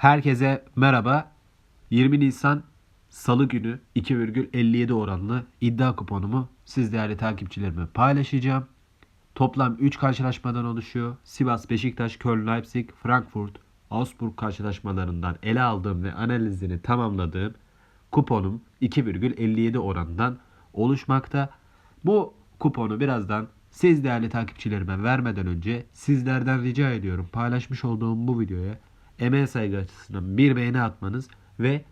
Herkese merhaba. 20 Nisan Salı günü 2,57 oranlı iddia kuponumu siz değerli takipçilerime paylaşacağım. Toplam 3 karşılaşmadan oluşuyor. Sivas, Beşiktaş, Köln, Leipzig, Frankfurt, Augsburg karşılaşmalarından ele aldığım ve analizini tamamladığım kuponum 2,57 oranından oluşmakta. Bu kuponu birazdan siz değerli takipçilerime vermeden önce sizlerden rica ediyorum paylaşmış olduğum bu videoya emeğe saygı açısından bir beğeni atmanız ve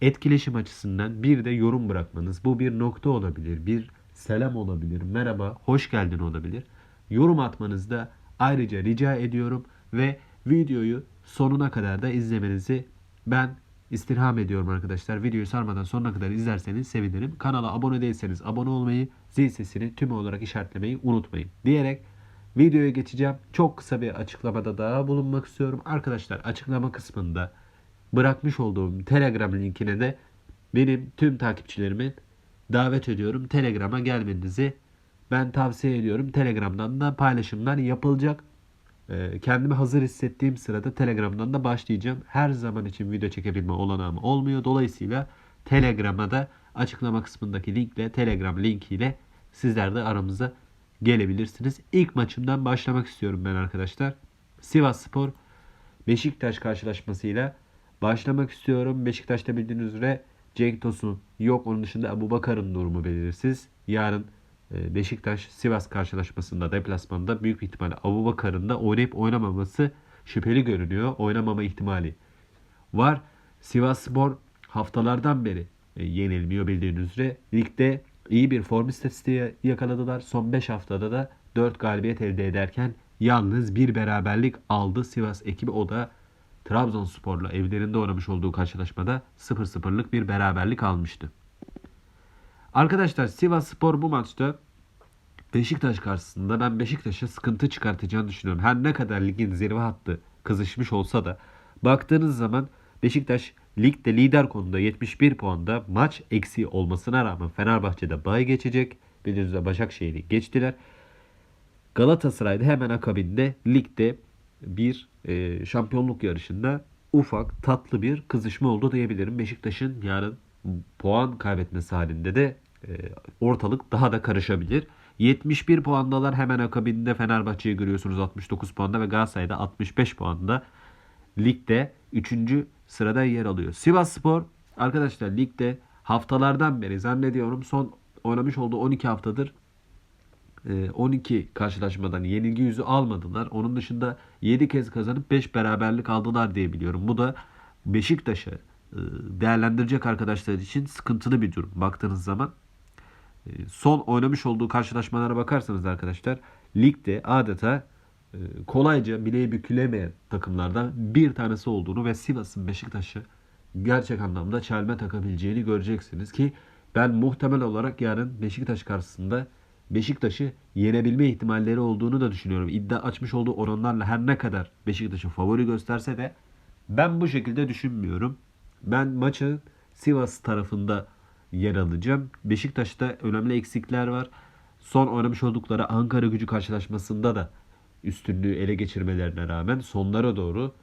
etkileşim açısından bir de yorum bırakmanız. Bu bir nokta olabilir, bir selam olabilir, merhaba, hoş geldin olabilir. Yorum atmanızı da ayrıca rica ediyorum ve videoyu sonuna kadar da izlemenizi ben istirham ediyorum arkadaşlar. Videoyu sarmadan sonuna kadar izlerseniz sevinirim. Kanala abone değilseniz abone olmayı, zil sesini tüm olarak işaretlemeyi unutmayın. Diyerek videoya geçeceğim. Çok kısa bir açıklamada daha bulunmak istiyorum. Arkadaşlar açıklama kısmında bırakmış olduğum Telegram linkine de benim tüm takipçilerimi davet ediyorum. Telegram'a gelmenizi ben tavsiye ediyorum. Telegram'dan da paylaşımlar yapılacak. Ee, Kendimi hazır hissettiğim sırada Telegram'dan da başlayacağım. Her zaman için video çekebilme olanağım olmuyor. Dolayısıyla Telegram'a da açıklama kısmındaki linkle Telegram linkiyle sizler de aramıza gelebilirsiniz. İlk maçımdan başlamak istiyorum ben arkadaşlar. Sivas Spor Beşiktaş karşılaşmasıyla başlamak istiyorum. Beşiktaş'ta bildiğiniz üzere Cenk Tosun yok. Onun dışında Abu Bakar'ın durumu belirsiz. Yarın e, Beşiktaş Sivas karşılaşmasında deplasmanda büyük ihtimalle Abu Bakar'ın da oynayıp oynamaması şüpheli görünüyor. Oynamama ihtimali var. Sivas Spor haftalardan beri e, yenilmiyor bildiğiniz üzere. Ligde iyi bir form istatistiği yakaladılar. Son 5 haftada da 4 galibiyet elde ederken yalnız bir beraberlik aldı Sivas ekibi. O da Trabzonspor'la evlerinde oynamış olduğu karşılaşmada 0-0'lık bir beraberlik almıştı. Arkadaşlar Sivas Spor bu maçta Beşiktaş karşısında ben Beşiktaş'a sıkıntı çıkartacağını düşünüyorum. Her ne kadar ligin zirve hattı kızışmış olsa da baktığınız zaman Beşiktaş ligde lider konuda 71 puanda maç eksiği olmasına rağmen Fenerbahçe'de bay geçecek. Üzere Başakşehir'i geçtiler. Galatasaray'da hemen akabinde ligde bir e, şampiyonluk yarışında ufak tatlı bir kızışma oldu diyebilirim. Beşiktaş'ın yarın puan kaybetmesi halinde de e, ortalık daha da karışabilir. 71 puandalar hemen akabinde Fenerbahçe'yi görüyorsunuz 69 puanda ve Galatasaray'da 65 puanda ligde 3. sırada yer alıyor. Sivas Spor arkadaşlar ligde haftalardan beri zannediyorum son oynamış olduğu 12 haftadır 12 karşılaşmadan yenilgi yüzü almadılar. Onun dışında 7 kez kazanıp 5 beraberlik aldılar diye biliyorum. Bu da Beşiktaş'ı e, değerlendirecek arkadaşlar için sıkıntılı bir durum baktığınız zaman. E, son oynamış olduğu karşılaşmalara bakarsanız arkadaşlar ligde adeta e, kolayca bileği bükülemeyen takımlardan bir tanesi olduğunu ve Sivas'ın Beşiktaş'ı gerçek anlamda çelme takabileceğini göreceksiniz ki ben muhtemel olarak yarın Beşiktaş karşısında Beşiktaş'ı yenebilme ihtimalleri olduğunu da düşünüyorum. İddia açmış olduğu oranlarla her ne kadar Beşiktaş'ı favori gösterse de ben bu şekilde düşünmüyorum. Ben maçı Sivas tarafında yer alacağım. Beşiktaş'ta önemli eksikler var. Son oynamış oldukları Ankara gücü karşılaşmasında da üstünlüğü ele geçirmelerine rağmen sonlara doğru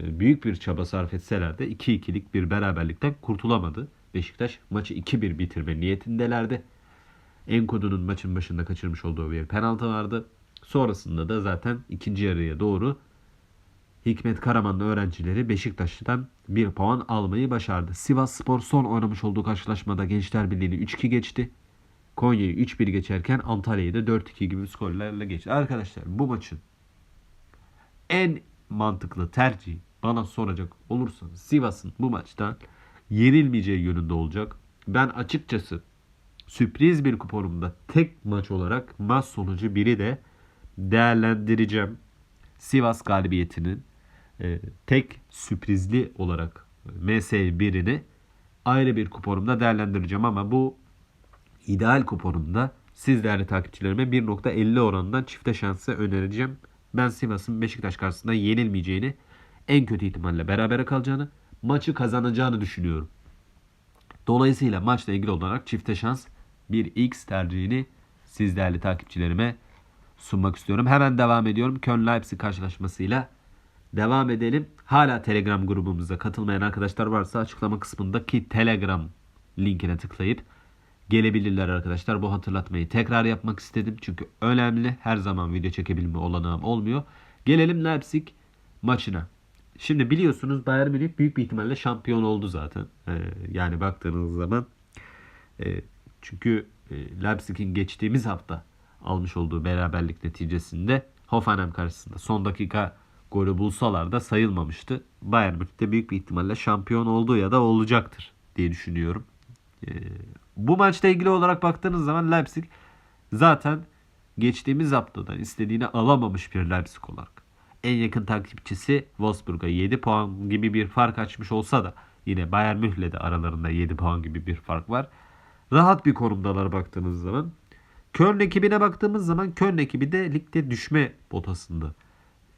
e, büyük bir çaba sarf etseler de 2-2'lik bir beraberlikten kurtulamadı. Beşiktaş maçı 2-1 bitirme niyetindelerdi. Enkodu'nun maçın başında kaçırmış olduğu bir penaltı vardı. Sonrasında da zaten ikinci yarıya doğru Hikmet Karamanlı öğrencileri Beşiktaş'tan bir puan almayı başardı. Sivas Spor son oynamış olduğu karşılaşmada Gençler Birliği'ni 3-2 geçti. Konya'yı 3-1 geçerken Antalya'yı da 4-2 gibi skorlarla geçti. Arkadaşlar bu maçın en mantıklı tercihi bana soracak olursanız Sivas'ın bu maçta yenilmeyeceği yönünde olacak. Ben açıkçası sürpriz bir kuponumda tek maç olarak maç sonucu biri de değerlendireceğim. Sivas galibiyetinin e, tek sürprizli olarak MS1'ini ayrı bir kuponumda değerlendireceğim ama bu ideal kuponumda siz değerli takipçilerime 1.50 oranından çifte şansı önereceğim. Ben Sivas'ın Beşiktaş karşısında yenilmeyeceğini, en kötü ihtimalle berabere kalacağını, maçı kazanacağını düşünüyorum. Dolayısıyla maçla ilgili olarak çifte şans bir X tercihini siz değerli takipçilerime sunmak istiyorum. Hemen devam ediyorum. Köln Leipzig karşılaşmasıyla devam edelim. Hala Telegram grubumuza katılmayan arkadaşlar varsa açıklama kısmındaki Telegram linkine tıklayıp gelebilirler arkadaşlar. Bu hatırlatmayı tekrar yapmak istedim. Çünkü önemli. Her zaman video çekebilme olanağım olmuyor. Gelelim Leipzig maçına. Şimdi biliyorsunuz Bayern Münih büyük bir ihtimalle şampiyon oldu zaten. Ee, yani baktığınız zaman e, çünkü e, Leipzig'in geçtiğimiz hafta almış olduğu beraberlik neticesinde Hoffenheim karşısında son dakika golü bulsalar da sayılmamıştı. Bayern Münih de büyük bir ihtimalle şampiyon oldu ya da olacaktır diye düşünüyorum. Ee, bu maçla ilgili olarak baktığınız zaman Leipzig zaten geçtiğimiz haftadan istediğini alamamış bir Leipzig olarak. En yakın takipçisi Wolfsburg'a 7 puan gibi bir fark açmış olsa da yine Bayern Münih'le de aralarında 7 puan gibi bir fark var. Rahat bir konumdalar baktığınız zaman. Köln ekibine baktığımız zaman Köln ekibi de ligde düşme potasında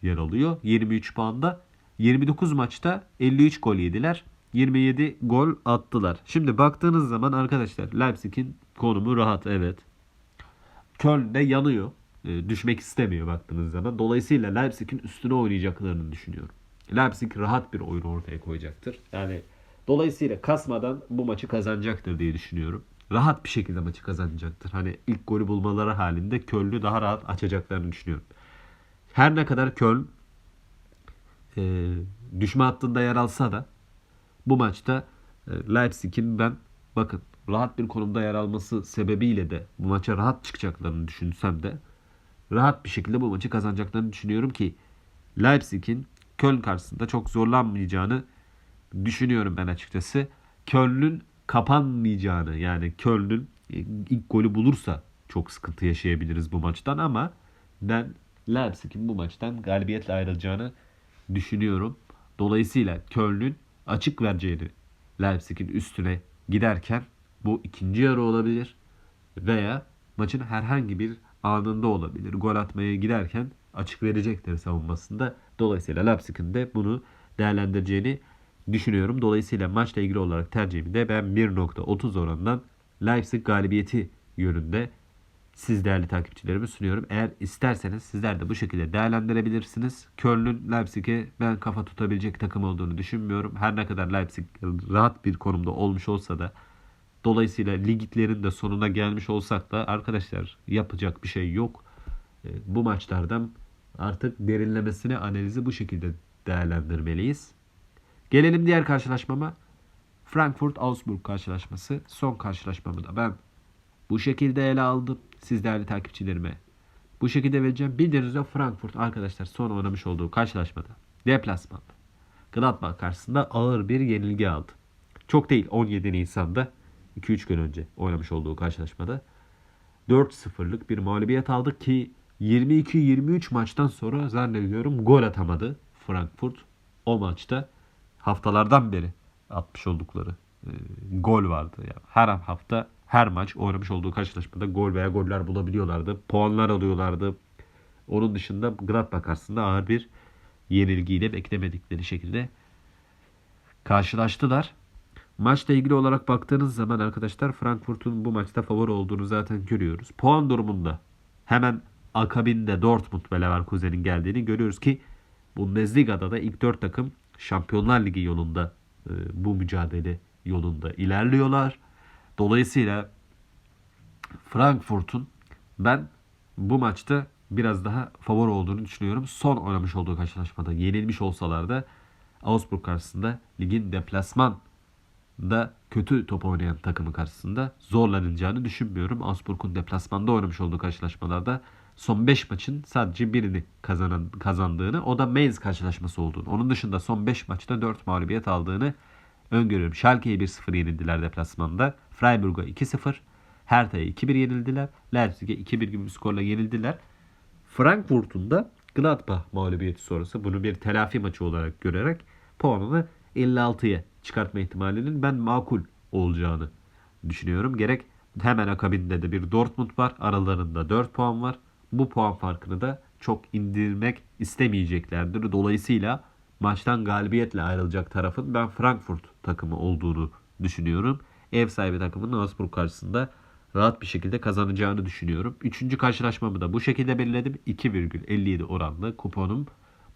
yer alıyor. 23 puanda. 29 maçta 53 gol yediler. 27 gol attılar. Şimdi baktığınız zaman arkadaşlar Leipzig'in konumu rahat evet. Köln de yanıyor. E, düşmek istemiyor baktığınız zaman. Dolayısıyla Leipzig'in üstüne oynayacaklarını düşünüyorum. Leipzig rahat bir oyun ortaya koyacaktır. Yani dolayısıyla kasmadan bu maçı kazanacaktır diye düşünüyorum. Rahat bir şekilde maçı kazanacaktır. Hani ilk golü bulmaları halinde Köln'ü daha rahat açacaklarını düşünüyorum. Her ne kadar Köln e, düşme hattında yer alsa da bu maçta e, Leipzig'in ben bakın rahat bir konumda yer alması sebebiyle de bu maça rahat çıkacaklarını düşünsem de rahat bir şekilde bu maçı kazanacaklarını düşünüyorum ki Leipzig'in Köln karşısında çok zorlanmayacağını düşünüyorum ben açıkçası. Köln'ün kapanmayacağını yani Köln'ün ilk golü bulursa çok sıkıntı yaşayabiliriz bu maçtan ama ben Leipzig'in bu maçtan galibiyetle ayrılacağını düşünüyorum. Dolayısıyla Köln'ün açık vereceğini Leipzig'in üstüne giderken bu ikinci yarı olabilir veya maçın herhangi bir anında olabilir. Gol atmaya giderken açık verecektir savunmasında. Dolayısıyla Leipzig'in de bunu değerlendireceğini düşünüyorum. Dolayısıyla maçla ilgili olarak tercihimi de ben 1.30 oranından Leipzig galibiyeti yönünde siz değerli takipçilerime sunuyorum. Eğer isterseniz sizler de bu şekilde değerlendirebilirsiniz. Köln'ün Leipzig'e ben kafa tutabilecek takım olduğunu düşünmüyorum. Her ne kadar Leipzig rahat bir konumda olmuş olsa da dolayısıyla liglerin de sonuna gelmiş olsak da arkadaşlar yapacak bir şey yok. E, bu maçlardan artık derinlemesine analizi bu şekilde değerlendirmeliyiz. Gelelim diğer karşılaşmama. Frankfurt-Augsburg karşılaşması. Son karşılaşmamı da ben bu şekilde ele aldım. Siz değerli takipçilerime bu şekilde vereceğim. Bildiğiniz üzere Frankfurt arkadaşlar son oynamış olduğu karşılaşmada deplasmanda Gladbach karşısında ağır bir yenilgi aldı. Çok değil 17 Nisan'da 2-3 gün önce oynamış olduğu karşılaşmada 4-0'lık bir mağlubiyet aldı ki 22-23 maçtan sonra zannediyorum gol atamadı Frankfurt. O maçta haftalardan beri atmış oldukları e, gol vardı. Yani her hafta her maç oynamış olduğu karşılaşmada gol veya goller bulabiliyorlardı. Puanlar alıyorlardı. Onun dışında Gladbach karşısında ağır bir yenilgiyle beklemedikleri şekilde karşılaştılar. Maçla ilgili olarak baktığınız zaman arkadaşlar Frankfurt'un bu maçta favori olduğunu zaten görüyoruz. Puan durumunda hemen akabinde Dortmund ve Leverkusen'in geldiğini görüyoruz ki Bundesliga'da da ilk 4 takım Şampiyonlar Ligi yolunda e, bu mücadele yolunda ilerliyorlar. Dolayısıyla Frankfurt'un ben bu maçta biraz daha favori olduğunu düşünüyorum. Son oynamış olduğu karşılaşmada yenilmiş olsalar da Augsburg karşısında ligin deplasman da kötü top oynayan takımı karşısında zorlanacağını düşünmüyorum. Augsburg'un deplasmanda oynamış olduğu karşılaşmalarda son 5 maçın sadece birini kazanan, kazandığını o da Mainz karşılaşması olduğunu. Onun dışında son 5 maçta 4 mağlubiyet aldığını öngörüyorum. Schalke'ye 1-0 yenildiler deplasmanda. Freiburg'a 2-0. Hertha'ya 2-1 yenildiler. Leipzig'e 2-1 gibi bir skorla yenildiler. Frankfurt'un da Gladbach mağlubiyeti sonrası bunu bir telafi maçı olarak görerek puanını 56'ya çıkartma ihtimalinin ben makul olacağını düşünüyorum. Gerek hemen akabinde de bir Dortmund var. Aralarında 4 puan var. Bu puan farkını da çok indirmek istemeyeceklerdir. Dolayısıyla maçtan galibiyetle ayrılacak tarafın ben Frankfurt takımı olduğunu düşünüyorum. Ev sahibi takımın Augsburg karşısında rahat bir şekilde kazanacağını düşünüyorum. Üçüncü karşılaşmamı da bu şekilde belirledim. 2,57 oranlı kuponum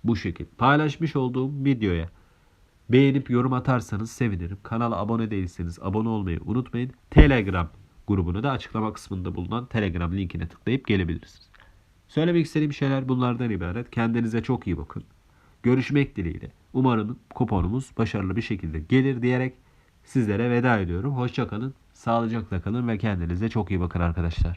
bu şekil. Paylaşmış olduğum videoya beğenip yorum atarsanız sevinirim. Kanala abone değilseniz abone olmayı unutmayın. Telegram grubunu da açıklama kısmında bulunan Telegram linkine tıklayıp gelebilirsiniz. Söylemek istediğim şeyler bunlardan ibaret. Kendinize çok iyi bakın. Görüşmek dileğiyle. Umarım kuponumuz başarılı bir şekilde gelir diyerek sizlere veda ediyorum. Hoşçakalın, sağlıcakla kalın ve kendinize çok iyi bakın arkadaşlar.